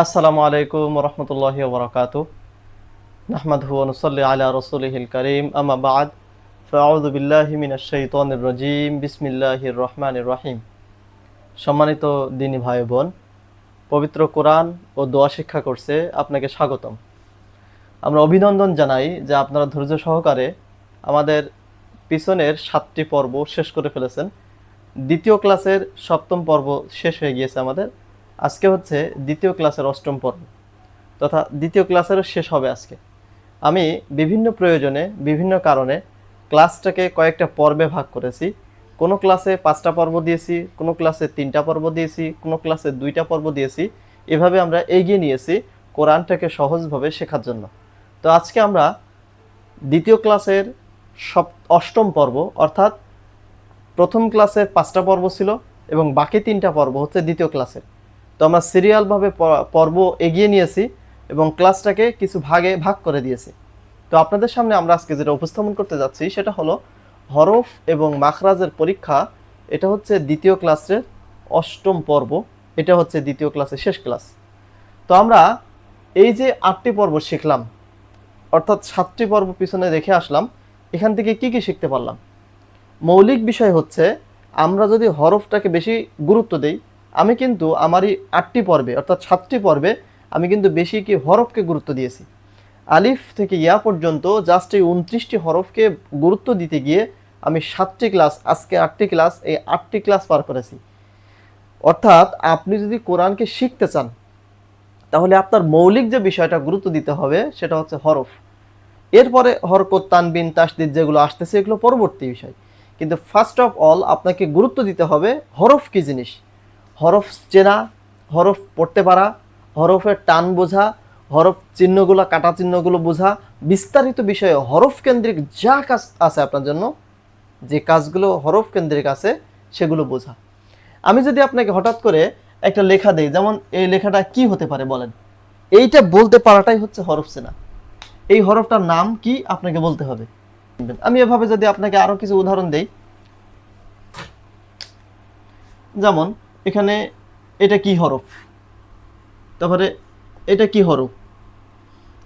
আসসালামু আলাইকুম রহমতুল্লাহ বরকাত নাহমাদ নুসল্লি আলা রসুলহিল করিম। আমা বাদ। ফাউদ বিল্লাহি মিনাশ শাইতানির রাজিম। বিসমিল্লাহির রহমানির রহিম। সম্মানিত দিনী ভাই বোন পবিত্র কোরআন ও দোয়া শিক্ষা করছে আপনাকে স্বাগতম। আমরা অভিনন্দন জানাই যে আপনারা ধৈর্য সহকারে আমাদের পিছনের সাতটি পর্ব শেষ করে ফেলেছেন। দ্বিতীয় ক্লাসের সপ্তম পর্ব শেষ হয়ে গিয়েছে আমাদের। আজকে হচ্ছে দ্বিতীয় ক্লাসের অষ্টম পর্ব, তথা দ্বিতীয় ক্লাসেরও শেষ হবে আজকে। আমি বিভিন্ন প্রয়োজনে, বিভিন্ন কারণে ক্লাসটাকে কয়েকটা পর্বে ভাগ করেছি। কোনো ক্লাসে পাঁচটা পর্ব দিয়েছি, কোনো ক্লাসে তিনটা পর্ব দিয়েছি, কোনো ক্লাসে দুইটা পর্ব দিয়েছি। এভাবে আমরা এগিয়ে নিয়েছি কোরআনটাকে সহজভাবে শেখার জন্য। তো আজকে আমরা দ্বিতীয় ক্লাসের সপ, অষ্টম পর্ব, অর্থাৎ প্রথম ক্লাসের পাঁচটা পর্ব ছিল এবং বাকি তিনটা পর্ব হচ্ছে দ্বিতীয় ক্লাসের। তো আমরা সিরিয়ালভাবে পর্ব এগিয়ে নিয়েছি এবং ক্লাসটাকে কিছু ভাগে ভাগ করে দিয়েছি। তো আপনাদের সামনে আমরা আজকে যেটা উপস্থাপন করতে যাচ্ছি সেটা হলো হরফ এবং মাখরাজের পরীক্ষা। এটা হচ্ছে দ্বিতীয় ক্লাসের অষ্টম পর্ব, এটা হচ্ছে দ্বিতীয় ক্লাসের শেষ ক্লাস তো আমরা এই যে আটটি পর্ব শিখলাম, অর্থাৎ সাতটি পর্ব পিছনে রেখে আসলাম, এখান থেকে কি কি শিখতে পারলাম? মৌলিক বিষয় হচ্ছে আমরা যদি হরফটাকে বেশি গুরুত্ব দেই আমি কিন্তু আমার এই আটটি পর্বে, অর্থাৎ সাতটি পর্বে, আমি কিন্তু বেশি কি হরফকে গুরুত্ব দিয়েছি। আলিফ থেকে ইয়া পর্যন্ত জাস্ট এই উনত্রিশটি হরফকে গুরুত্ব দিতে গিয়ে আমি সাতটি ক্লাস আজকে আটটি ক্লাস এই আটটি ক্লাস পার করেছি। অর্থাৎ আপনি যদি কোরআনকে শিখতে চান, তাহলে আপনার মৌলিক যে বিষয়টা গুরুত্ব দিতে হবে, সেটা হচ্ছে হরফ। এরপরে হরকত, তানবিন, তাসদিদ যেগুলো আসতেছে, এগুলো পরবর্তী বিষয়। কিন্তু ফার্স্ট অফ অল আপনাকে গুরুত্ব দিতে হবে হরফ কী জিনিস। হরফ চেনা, হরফ পড়তে পারা, হরফের টান বোঝা, হরফ চিহ্নগুলো, কাটা চিহ্নগুলো বোঝা, বিস্তারিত বিষয়ে হরফ কেন্দ্রিক যা কাজ আছে আপনার জন্য, যে কাজগুলো হরফ কেন্দ্রিক আছে, সেগুলো বোঝা। আমি যদি আপনাকে হঠাৎ করে একটা লেখা দেই, যেমন এই লেখাটা কি হতে পারে বলেন। এইটা বলতে পারাটাই হচ্ছে হরফ চেনা। এই হরফটার নাম কি আপনাকে বলতে হবে। আমি এভাবে যদি আপনাকে আরও কিছু উদাহরণ দেই। যেমন এখানে এটা কি হরফ? তারপরে এটা কি হরফ?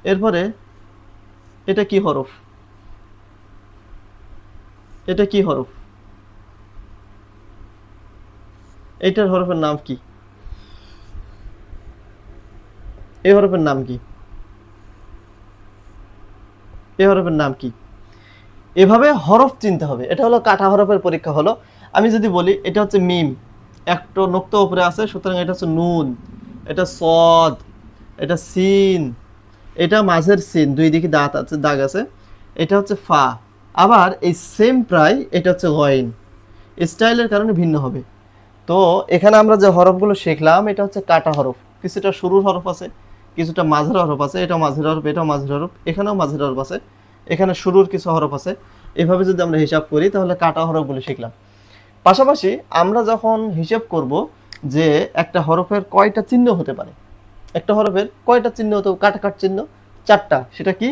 এরপরে এটা কি হরফ? এটা কি হরফ? এটার হরফের নাম কি? এই হরফের নাম কি? এই হরফের নাম কি? এভাবে হরফ চিনতে হবে। এটা হলো কাটা হরফের পরীক্ষা হলো। আমি যদি বলি, এটা হচ্ছে মিম। একটা নোক্তা উপরে আছে, সুতরাং এটা হচ্ছে নুন, এটা সদ, এটা সিন, এটা মাঝের সিন, দুই দিকে দাঁত আছে, দাগ আছে, এটা হচ্ছে ফা। আবার এই সেম প্রায়, এটা হচ্ছে গয়েন স্টাইলের কারণে ভিন্ন হবে। তো এখানে আমরা যে হরফগুলো শিখলাম, এটা হচ্ছে কাটা হরফ। কিছুটা শুরুর হরফ আছে, কিছুটা মাঝের হরফ আছে, এটাও মাঝের হরফ, এটাও মাঝের হরফ, এখানেও মাঝের হরফ আছে, এখানে শুরুর কিছু হরফ আছে। এভাবে যদি আমরা হিসাব করি, তাহলে কাটা হরফগুলো শিখলাম। পাশাপাশি আমরা যখন হিসেব করব যে একটা হরফের কয়টা চিহ্ন হতে পারে, একটা হরফের কয়টা চিহ্ন হতে কাটা কাট চিহ্ন, চারটা, সেটা কি?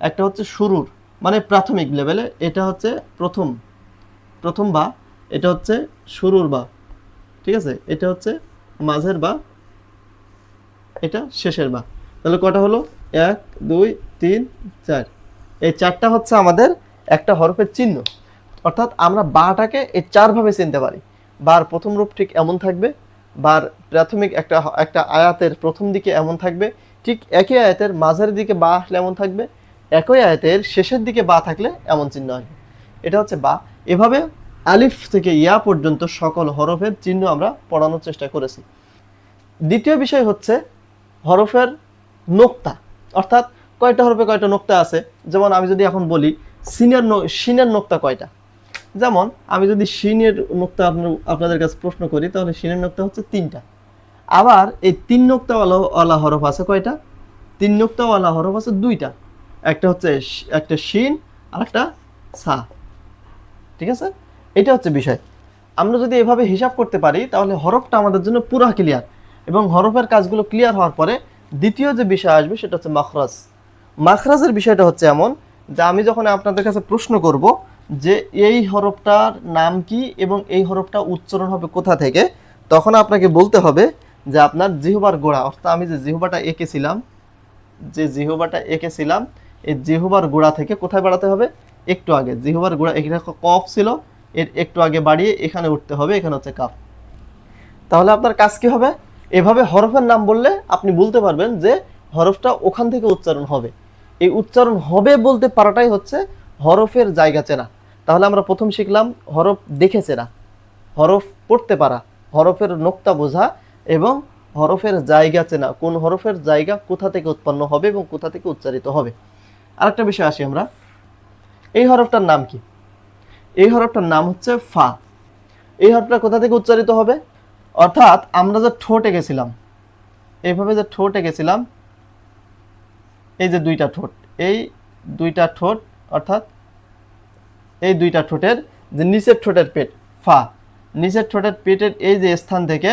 একটা হচ্ছে শুরুর মানে প্রাথমিক লেভেলে এটা হচ্ছে প্রথম প্রথম বা, এটা হচ্ছে শুরুর বা, ঠিক আছে? এটা হচ্ছে মাঝের বা, এটা শেষের বা। তাহলে কটা হলো? এক, দুই, তিন, চার। এই চারটা হচ্ছে আমাদের একটা হরফের চিহ্ন। অর্থাৎ আমরা বাটাকে এই চারভাবে চিনতে পারি। বার প্রথম রূপ ঠিক এমন থাকবে, বার প্রাথমিক একটা একটা আয়াতের প্রথম দিকে এমন থাকবে, ঠিক একই আয়াতের মাঝের দিকে বা আসলে এমন থাকবে, একই আয়াতের শেষের দিকে বা থাকলে এমন চিহ্ন আসবে। এটা হচ্ছে বা। এভাবে আলিফ থেকে ইয়া পর্যন্ত সকল হরফের চিহ্ন আমরা পড়ানোর চেষ্টা করেছি। দ্বিতীয় বিষয় হচ্ছে হরফের নোক্তা। অর্থাৎ কয়টা হরফে কয়টা নোক্তা আছে? যেমন আমি যদি এখন বলি, সিনের সিনের নোক্তা কয়টা? যেমন, আমি যদি সিনের নোক্তা আপনার, আপনাদের কাছে প্রশ্ন করি, তাহলে সিনের নোক্তা হচ্ছে তিনটা। আবার এই তিন নোক্তাওয়ালা ওয়ালা হরফ আছে কয়টা? তিন নোক্তাওয়ালা হরফ আছে দুইটা। একটা হচ্ছে একটা শিন, আর একটা সা। ঠিক আছে? এটা হচ্ছে বিষয়। আমরা যদি এভাবে হিসাব করতে পারি, তাহলে হরফটা আমাদের জন্য পুরা ক্লিয়ার এবং হরফের কাজগুলো ক্লিয়ার হওয়ার পরে, দ্বিতীয় যে বিষয় আসবে, সেটা হচ্ছে মাখরাজ। মাখরাজের বিষয়টা হচ্ছে এমন যে, আমি যখন আপনাদের কাছে প্রশ্ন করব যে এই হরফটার নাম কি এবং এই হরফটা উচ্চারণ হবে কোথা থেকে, তখন আপনাকে বলতে হবে যে আপনার জিহুবার গোড়া, অর্থাৎ আমি যে জিহুবাটা এঁকেছিলাম, যে জিহুবাটা এঁকেছিলাম, এই জিহুবার গোড়া থেকে কোথায় বাড়াতে হবে? একটু আগে, জিহুবার গোড়া, এখানে কফ ছিল, এর একটু আগে বাড়িয়ে এখানে উঠতে হবে, এখানে হচ্ছে কাপ তাহলে আপনার কাজ কি হবে? এভাবে হরফের নাম বললে আপনি বলতে পারবেন যে হরফটা ওখান থেকে উচ্চারণ হবে। এই উচ্চারণ হবে বলতে পারাটাই হচ্ছে হরফের জায়গা চেনা। তাহলে আমরা প্রথম শিখলাম হরফ দেখে চেনা হরফ পড়তে পারা, হরফের নোক্তা বোঝা এবং হরফের জায়গা চেনা, কোন হরফের জায়গা কোথা থেকে উৎপন্ন হবে এবং কোথা থেকে উচ্চারিত হবে। আরেকটা বিষয় আসি আমরা। এই হরফটার নাম কি? এই হরফটার নাম হচ্ছে ফা। এই হরফটা কোথা থেকে উচ্চারিত হবে? অর্থাৎ আমরা যে ঠোঁটে গেছিলাম এইভাবে যে ঠোঁটে গেছিলাম, এই যে দুইটা ঠোঁট, এই দুইটা ঠোঁট অর্থাৎ এই দুইটা ঠোঁটের যে নিচের ঠোঁটের পেট, ফা, নিচের ঠোঁটের পেটের এই যে স্থান থেকে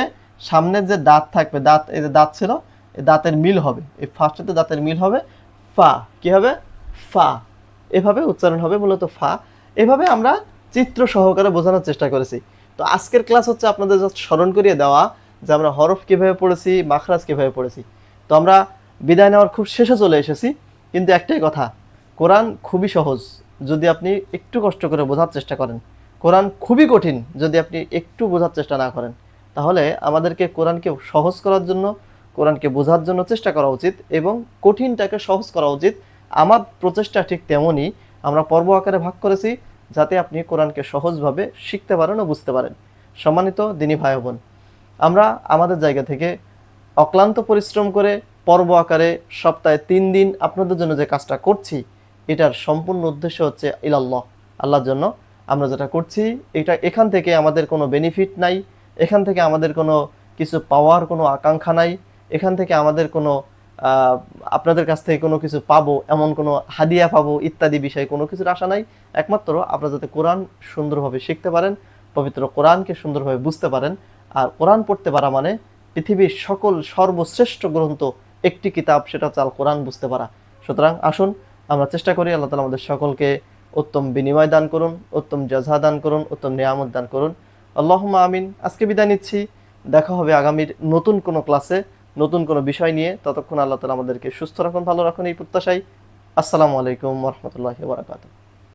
সামনের যে দাঁত থাকবে, দাঁত, এই যে দাঁত ছিল, এই দাঁতের মিল হবে। এই ফার্স্টেতে দাঁতের মিল হবে। ফা, কি হবে? ফা। এভাবে উচ্চারণ হবে, মূলত ফা। এভাবে আমরা চিত্র সহকারে বোঝানোর চেষ্টা করেছি। তো আজকের ক্লাস হচ্ছে আপনাদের জাস্ট স্মরণ করিয়ে দেওয়া যে আমরা হরফ কীভাবে পড়েছি, মাখরাজ কীভাবে পড়েছি। তো আমরা বিদায় নেওয়ার খুব শেষে চলে এসেছি। কিন্তু একটাই কথা, কোরআন খুবই সহজ। যদি আপনি একটু কষ্ট করে বোঝার চেষ্টা করেন। কোরআন খুবই কঠিন যদি আপনি একটু বোঝার চেষ্টা না করেন। তাহলে আমাদেরকে কোরআনকে সহজ করার জন্য, কোরআনকে বোঝার জন্য চেষ্টা করা উচিত এবং কঠিনটাকে সহজ করা উচিত। আমার প্রচেষ্টা ঠিক তেমনই। আমরা পর্ব আকারে ভাগ করেছি যাতে আপনি কোরআনকে সহজভাবে শিখতে পারেন ও বুঝতে পারেন। সম্মানিত দিনী ভাই বোন, আমরা আমাদের জায়গা থেকে অক্লান্ত পরিশ্রম করে পর্ব আকারে সপ্তাহে তিন দিন আপনাদের জন্য যে কাজটা করছি এটার সম্পূর্ণ উদ্দেশ্য হচ্ছে ইলাল্লাহ, আল্লাহর জন্য। আমরা যেটা করছি, এটা এখান থেকে আমাদের কোনো বেনিফিট নাই, এখান থেকে আমাদের কোনো কিছু পাওয়ার কোনো আকাঙ্ক্ষা নাই, এখান থেকে আমাদের কোনো আপনাদের কাছ থেকে কোনো কিছু পাবো, এমন কোনো হাদিয়া পাবো, ইত্যাদি বিষয়ে কোনো কিছুর আশা নাই। একমাত্র আপনারা যাতে কোরআন সুন্দরভাবে শিখতে পারেন, পবিত্র কোরআনকে সুন্দরভাবে বুঝতে পারেন, আর কোরআন পড়তে পারা মানে পৃথিবীর সকল সর্বশ্রেষ্ঠ গ্রন্থ, একটি কিতাব, সেটা চাল কোরআন বুঝতে পারা। সুতরাং আসুন আমরা চেষ্টা করি আল্লাহ তালা আমাদের সকলকে উত্তম বিনিময় দান করুন, উত্তম জাজা দান করুন, উত্তম নিয়ামত দান করুন। আল্লাহমা আমিন। আজকে বিদায় নিচ্ছি। দেখা হবে আগামীর নতুন কোনো ক্লাসে, নতুন কোনো বিষয় নিয়ে। ততক্ষণ আল্লাহ তালা আমাদেরকে সুস্থ রাখুন, ভালো রাখুন এই প্রত্যাশাই আসসালামু আলাইকুম রহমতুল্লাহ বারাকাতুহ।